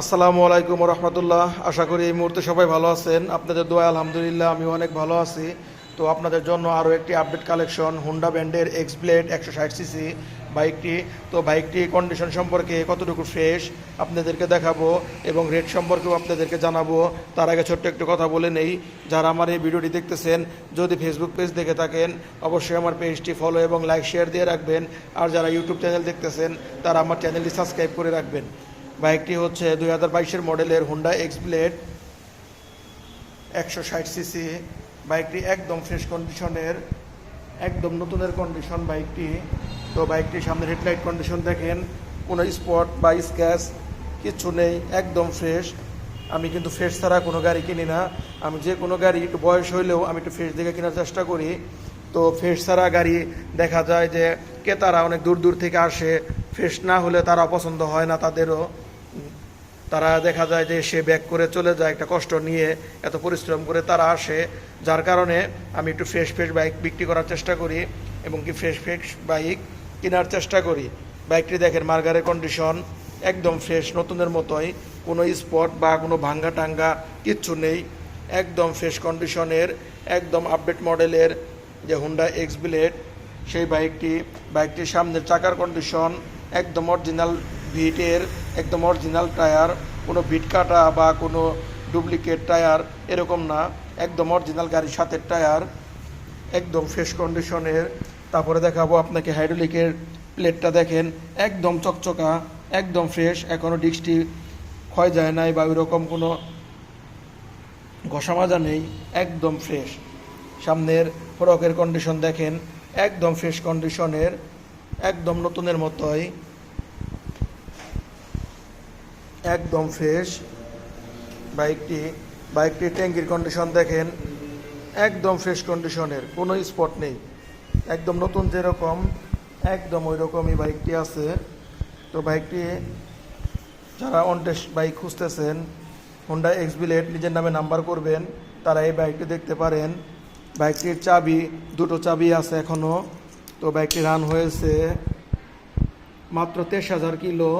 আসসালামু আলাইকুম রহমতুল্লাহ। আশা করি এই মুহূর্তে সবাই ভালো আছেন। আপনাদের দোয়া, আলহামদুলিল্লাহ আমি অনেক ভালো আছি। তো আপনাদের জন্য আরও একটি আপডেট কালেকশন হুন্ডা ব্যান্ডের এক্স ব্লেড একশো ষাট সিসি বাইকটি, তো বাইকটি কন্ডিশন সম্পর্কে কতটুকু ফ্রেশ আপনাদেরকে দেখাবো এবং রেট সম্পর্কেও আপনাদেরকে জানাব। তার আগে ছোট্ট একটু কথা বলে নেই। যারা আমার এই ভিডিওটি দেখতেছেন, যদি ফেসবুক পেজ দেখে থাকেন, অবশ্যই আমার পেজটি ফলো এবং লাইক শেয়ার দিয়ে রাখবেন। আর যারা ইউটিউব চ্যানেল দেখতেছেন, তারা আমার চ্যানেলটি সাবস্ক্রাইব করে রাখবেন। বাইকটি হচ্ছে দুই হাজার বাইশের মডেলের হুন্ডা এক্স ব্লেড একশো ষাট সিসি। বাইকটি একদম ফ্রেশ কন্ডিশনের, একদম নতুনের কন্ডিশন বাইকটি। তো বাইকটির সামনে হেডলাইট কন্ডিশন দেখেন, কোনো স্পট বা স্ক্যাচ কিচ্ছু নেই, একদম ফ্রেশ। আমি কিন্তু ফ্রেশ ছাড়া কোনো গাড়ি কিনি না। আমি যে কোনো গাড়ি একটু বয়স হইলেও আমি একটু ফ্রেশ দেখে কেনার চেষ্টা করি। তো ফ্রেশ ছাড়া গাড়ি দেখা যায় যে ক্রেতারা অনেক দূর দূর থেকে আসে ফ্রেশ না হলে তারা পছন্দ হয় না তাদেরও। তারা দেখা যায় যে সে ব্যাক করে চলে যায়, একটা কষ্ট নিয়ে এত পরিশ্রম করে তারা আসে। যার কারণে আমি একটু ফ্রেশ ফ্রেশ বাইক বিক্রি করার চেষ্টা করি এবং কি ফ্রেশ ফ্রেশ বাইক কেনার চেষ্টা করি। বাইকটি দেখেন মার্গারের কন্ডিশন একদম ফ্রেশ, নতুনের মতোই। কোনো স্পট বা কোনো ভাঙ্গা টাঙ্গা কিচ্ছু নেই। একদম ফ্রেশ কন্ডিশনের একদম আপডেট মডেলের যে হুন্ডা এক্স বিলেট সেই বাইকটি, বাইকটির সামনের চাকার কন্ডিশন একদম অরিজিনাল ভিটের একদম অরিজিনাল টায়ার কোনো ভিট কাটা বা কোনো ডুপ্লিকেট টায়ার এরকম না, একদম অরিজিনাল গাড়ির সাথে টায়ার একদম ফ্রেশ কন্ডিশনের তারপরে দেখাবো আপনাকে হাইড্রোলিকের প্লেটটা দেখেন, একদম চকচকা, একদম ফ্রেশ এখনও ডিস্কটি ক্ষয় যায় নাই বা ওইরকম কোনো ঘষা মাজা নেই, একদম ফ্রেশ সামনের ফরকের কন্ডিশন দেখেন, একদম ফ্রেশ কন্ডিশনের একদম নতুনের মতোই। একদম ফ্রেশ বাইকটি বাইকটির ট্যাঙ্কির কন্ডিশন দেখেন। একদম ফ্রেশ কন্ডিশনের কোনো স্পট নেই। একদম নতুন যেরকম, একদম ওই রকমই বাইকটি আছে। তো বাইকটি, যারা অনটেস্ট বাইক খুঁজতেছেন হোন্ডা এক্স বিলেট নিজের নামে নাম্বার করবেন, তারা এই বাইকটি দেখতে পারেন। বাইকটির চাবি, দুটো চাবি আছে এখনও তো বাইকটি রান হয়েছে মাত্র তেইশ হাজার কিলো।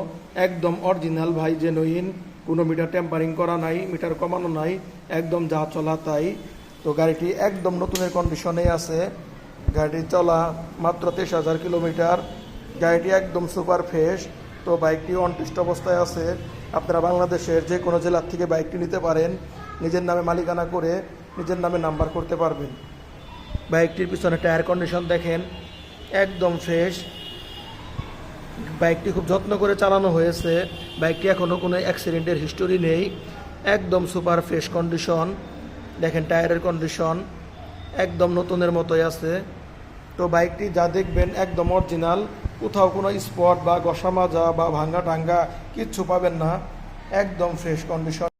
একদম অরিজিনাল ভাই জেনুইন কোনো মিটার টেম্পারিং করা নাই মিটার কমানো নাই। একদম যা চলা তাই। তো গাড়িটি একদম নতুনের কন্ডিশনে আছে। গাড়িটি চলা মাত্র তেইশ হাজার কিলোমিটার। গাড়িটি একদম সুপার ফ্রেশ তো বাইকটি অনটিস্ট অবস্থায় আছে। আপনারা বাংলাদেশের যে কোনো জেলার থেকে বাইকটি নিতে পারেন। নিজের নামে মালিকানা করে নিজের নামে নাম্বার করতে পারবেন। বাইকটির পিছনে টায়ার কন্ডিশন দেখেন। একদম ফ্রেশ বাইকটি খুব যত্ন করে চালানো হয়েছে। বাইকটি এখনও কোনো অ্যাক্সিডেন্টের হিস্টোরি নেই। একদম সুপার ফ্রেশ কন্ডিশন দেখেন টায়ারের কন্ডিশন একদম নতুনের মতোই আছে। তো বাইকটি যা দেখবেন একদম অরিজিনাল কোথাও কোনো স্পট বা গসা মাজা বা ভাঙ্গা টাঙ্গা কিচ্ছু পাবেন না। একদম ফ্রেশ কন্ডিশন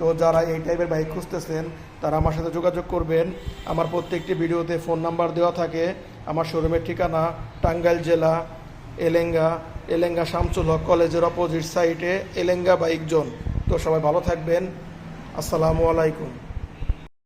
তো যারা এই টাইপের বাইক খুঁজতেছেন, তারা আমার সাথে যোগাযোগ করবেন। আমার প্রত্যেকটি ভিডিওতে ফোন নাম্বার দেওয়া থাকে। আমার শোরুমের ঠিকানা টাঙ্গাইল জেলা, এলেঙ্গা এলেঙ্গা শামসুল হক কলেজের অপোজিট সাইটে এলেঙ্গা বাইক জোন তো সবাই ভালো থাকবেন। আসসালামু আলাইকুম।